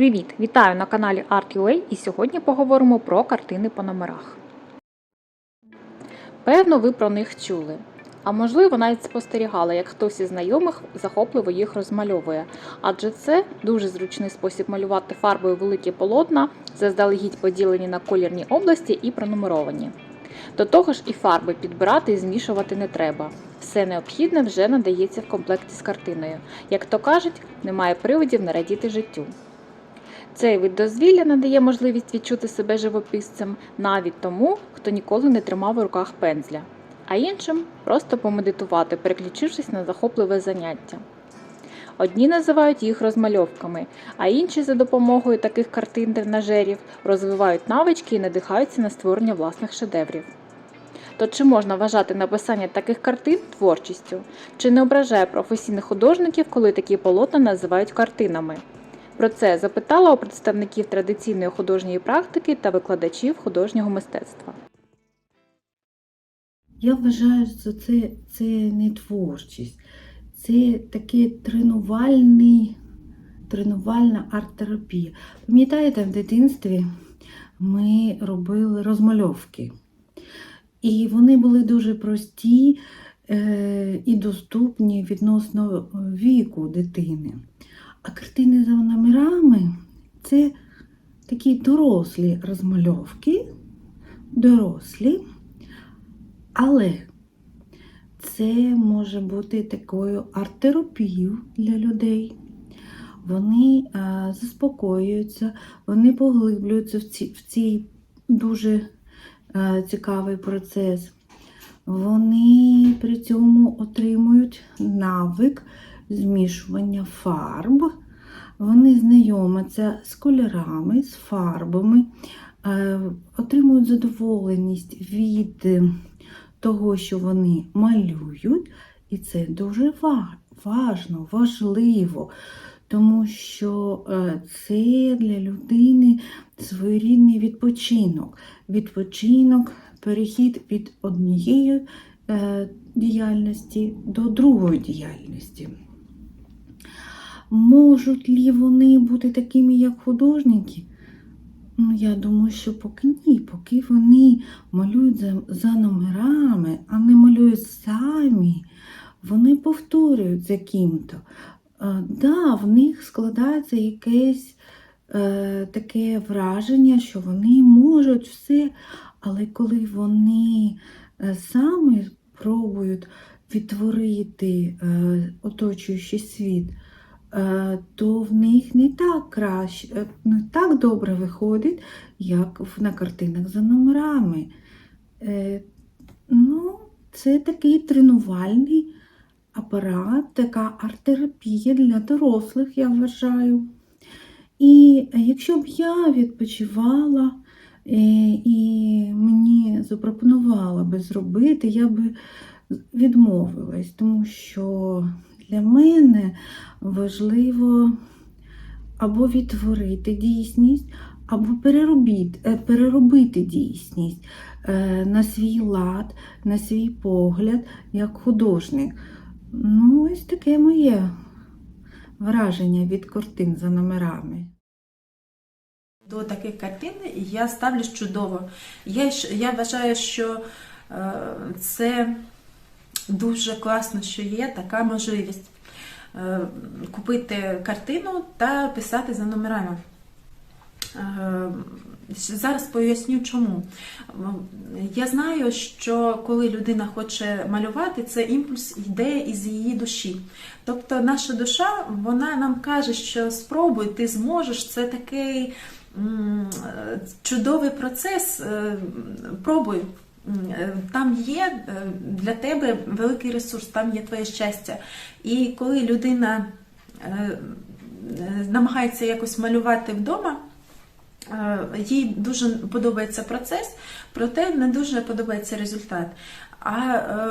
Привіт! Вітаю на каналі Art.ua і сьогодні поговоримо про картини по номерах. Певно, ви про них чули. А можливо, навіть спостерігали, як хтось із знайомих захопливо їх розмальовує, адже це дуже зручний спосіб малювати фарбою великі полотна, заздалегідь поділені на колірні області і пронумеровані. До того ж, і фарби підбирати і змішувати не треба. Все необхідне вже надається в комплекті з картиною. Як то кажуть, немає приводів не радіти життю. Цей вид дозвілля надає можливість відчути себе живописцем навіть тому, хто ніколи не тримав у руках пензля, а іншим просто помедитувати, переключившись на захопливе заняття. Одні називають їх розмальовками, а інші за допомогою таких картин тренажерів розвивають навички і надихаються на створення власних шедеврів. То чи можна вважати написання таких картин творчістю? Чи не ображає професійних художників, коли такі полотна називають картинами? Про це запитала у представників традиційної художньої практики та викладачів художнього мистецтва. Я вважаю, що це, це не творчість, це таке тренувальний, тренувальна арт-терапія. Пам'ятаєте, в дитинстві ми робили розмальовки. І вони були дуже прості е, і доступні відносно віку дитини. А картини за номерами це такі дорослі розмальовки, дорослі. Але це може бути такою арт-терапією для людей. Вони а, заспокоюються, вони поглиблюються в, ці, в цей дуже а, цікавий процес. Вони при цьому отримують навик змішування фарб. Вони знайомляться з кольорами, з фарбами, е, отримують задоволеність від того, що вони малюють, і це дуже важно, важливо, тому що е, це для людини своєрідний відпочинок. Відпочинок, перехід від однієї е, діяльності до другої діяльності. Можуть лі вони бути такими, як художники? Ну, я думаю, що поки ні, поки вони малюють за, за номерами, а не малюють самі, вони повторюють за ким-то. Е, да, в них складається якесь е, таке враження, що вони можуть все, але коли вони е, самі пробують відтворити е, оточуючий світ, то в них не так краще, е, не так добре виходить, як на картинах за номерами. Е, Ну, це такий тренувальний апарат, така арт-терапія для дорослих, я вважаю. І якщо б я відпочивала е, і мені запропонувала би зробити, я би відмовилась, тому що для мене важливо або відтворити дійсність, або переробити, е, переробити дійсність е, на свій лад, на свій погляд, як художник. Ну, ось таке моє враження від картин за номерами. До таких картин я ставлюсь чудово. Я, я вважаю, що е, це дуже класно, що є така можливість е, купити картину та писати за номерами. Е, Зараз поясню чому. Я знаю, що коли людина хоче малювати, це імпульс йде із її душі. Тобто наша душа вона нам каже, що спробуй, ти зможеш, це такий е, чудовий процес. Пробуй. Е, Там є е, для тебе великий ресурс, там є твоє щастя. І коли людина е, намагається якось малювати вдома, їй дуже подобається процес, проте не дуже подобається результат. А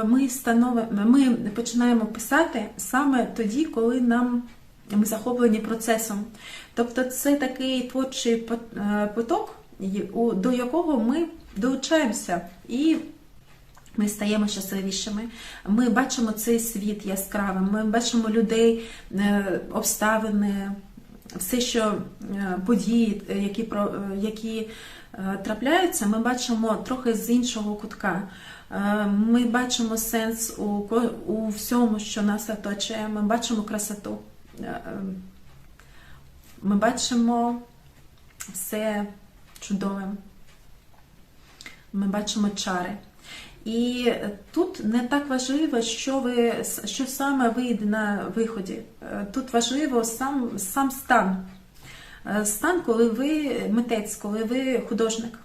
ми становимо, ми починаємо писати саме тоді, коли нам ми захоплені процесом. Тобто це такий творчий поток, до якого ми долучаємося і ми стаємо щасливішими. Ми бачимо цей світ яскравим, ми бачимо людей, е, обставини, все, що е, події, е, які, які трапляються, ми бачимо трохи з іншого кутка. Ми бачимо сенс у, у всьому, що нас оточує. Ми бачимо красоту. Ми бачимо все чудовим. Ми бачимо чари. І тут не так важливо, що ви що саме вийде на виході. Е, Тут важливо сам, сам стан. Е, Стан, коли ви митець, коли ви художник.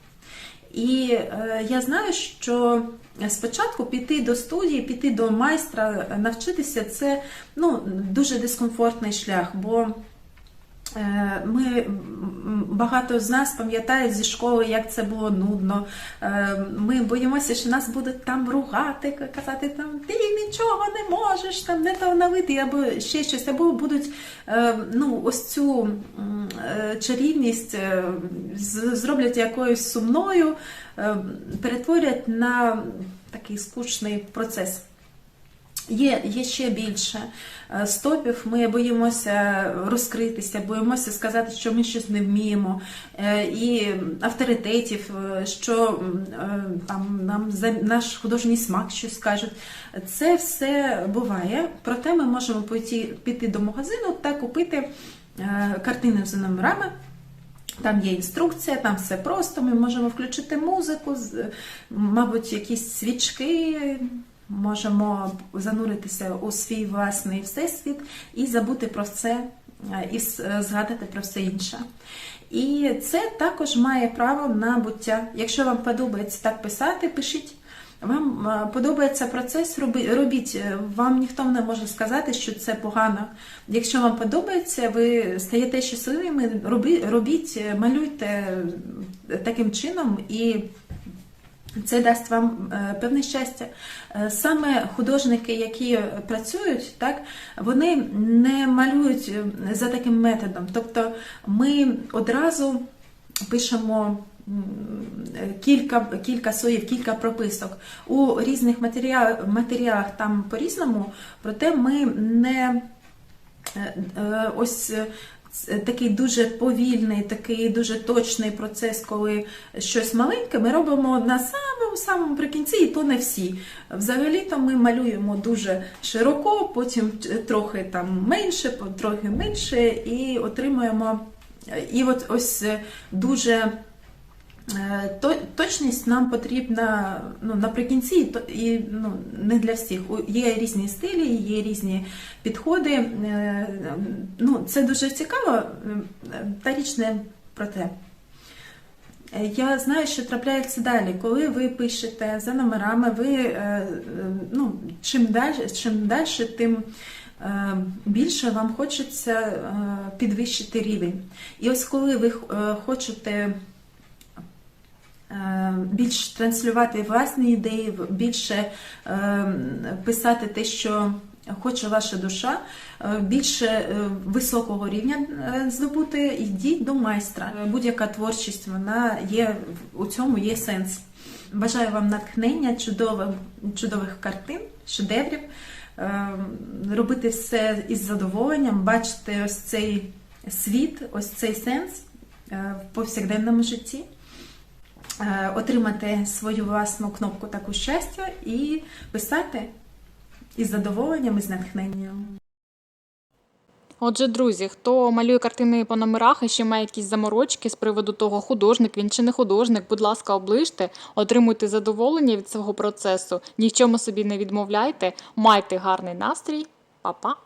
І е, я знаю, що спочатку піти до студії, піти до майстра, навчитися це ну, дуже дискомфортний шлях, бо Ми багато з нас пам'ятають зі школи, як це було нудно. Е, Ми боїмося, що нас будуть там ругати, казати там ти нічого не можеш, там не талановитий, або ще щось, або будуть е, ну, ось цю е, чарівність е, зроблять якоюсь сумною, е, перетворять на такий скучний процес. Є, є ще більше е, стопів. Ми боїмося розкритися, боїмося сказати, що ми щось не вміємо, е, і авторитетів, е, що там нам за наш художній смак щось скажуть. Це все буває. Проте ми можемо піти, до магазину та купити картини за номерами. Там є інструкція, там все просто. Ми можемо включити музику, мабуть, якісь свічки. Можемо зануритися у свій власний всесвіт і забути про це, е, і згадати про все інше. І це також має право на буття. Якщо вам подобається так писати, пишіть. Вам е, подобається процес, робіть. Е, Вам ніхто не може сказати, що це погано. Якщо вам подобається, ви стаєте щасливими, робіть, малюйте таким чином і. Це дасть вам е, певне щастя. Е, Саме художники, які працюють, так вони не малюють е, за таким методом. Тобто ми одразу пишемо е, кілька, кілька слоїв, кілька прописок. У різних матеріалах, матеріалах там по-різному, проте ми не е, е, ось. Е, Такий дуже повільний, такий дуже точний процес, коли щось маленьке, ми робимо на самому самому прикінці, і то не всі. Взагалі-то ми малюємо дуже широко, потім трохи там менше, трохи менше, і отримуємо. І от ось е, дуже Е, Точність нам потрібна ну, наприкінці, і ну, не для всіх. Є різні стилі, є різні підходи. Е, Ну, це дуже цікаво, е, та річ не про те. Е, Я знаю, що трапляється далі. Коли ви пишете за номерами, ви е, е, ну, чим далі, чим далі, тим е, більше вам хочеться е, підвищити рівень. І ось коли ви е, хочете е, більш транслювати власні ідеї, більше е, писати те, що хоче ваша душа, е, більше е, високого рівня е, здобути, йдіть до майстра. Е, Будь-яка творчість вона є у цьому є сенс. Бажаю вам натхнення, чудових, чудових картин, шедеврів, е, робити все із задоволенням, бачити ось цей світ, ось цей сенс е, в повсякденному житті е, отримати свою власну кнопку таку щастя і писати із задоволенням і з натхненням. Отже, друзі, хто малює картини по номерах і ще має якісь заморочки з приводу того, художник він чи не художник, будь ласка, оближте, отримуйте задоволення від цього процесу, ні в чому собі не відмовляйте, майте гарний настрій, Па-па!